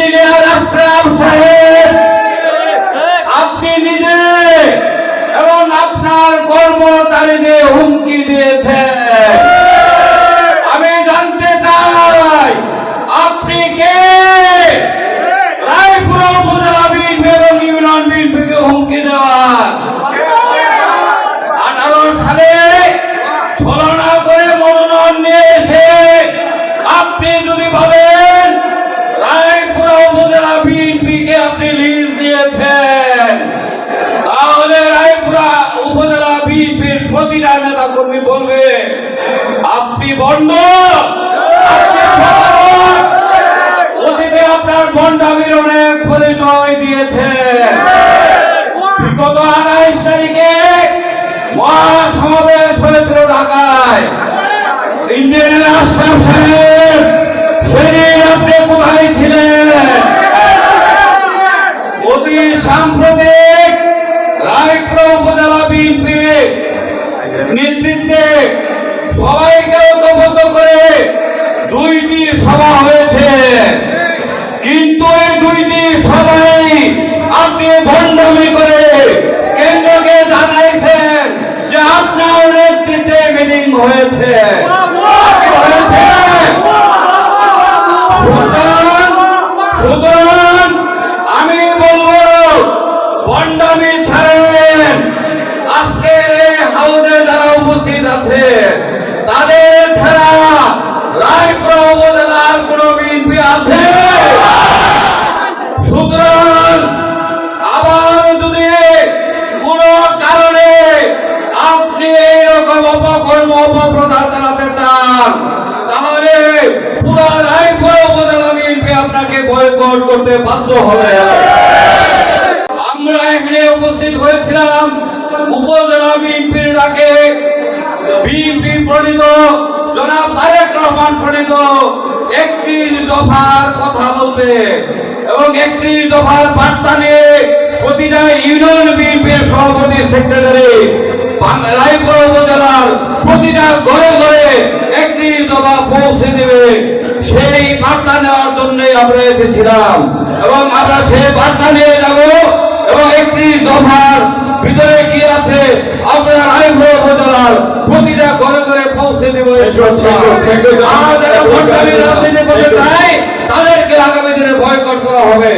Mineira França নেতা কর্মী বলবে আপনি বন্ধ দুইটি সভা হয়েছে। কিন্তু এই দুইটি সভাই আপনি ভণ্ডামি করে কেন্দ্রকে জানাইছেন যে আপনার নেতৃত্বে মিটিং হয়েছে। আমি বলব ছাড়েন। আজকের এই হাউসে যারা উপস্থিত আছে অপকর্ম অপপ্রচার চালাতে চান। তাহলে পুরো রায়পুর উপজেলা বিএনপি আপনাকে বয়কট করতে বাধ্য হবে। আমরা এখানে উপস্থিত হয়েছিলাম উপজেলা বিএনপির ডাকে। বিএনপি প্রণীত জনাব তারেক রহমান প্রণীত একটি দফার কথা বলতে। এবং একটি দফার বার্তা নিয়ে প্রতিটা ইউনিয়ন বিএনপির সভাপতি, সেক্রেটারি রায়পুর উপজেলার প্রতিটা ঘরে ঘরে একটি দফা পৌঁছে দেবে। সেই বার্তা নেওয়ার জন্যই আমরা এসেছিলাম। এবং আমরা সেই বার্তা নিয়ে যাব এবং একটি দফার ভিতরে কি আছে আমরা রায়পুর উপজেলার প্রতিটা ঘরে ঘরে পৌঁছে দেব আমরা যারা ভোটদারি রাজনীতি করতে তাদেরকে আগামী দিনে বয়কট করা হবে।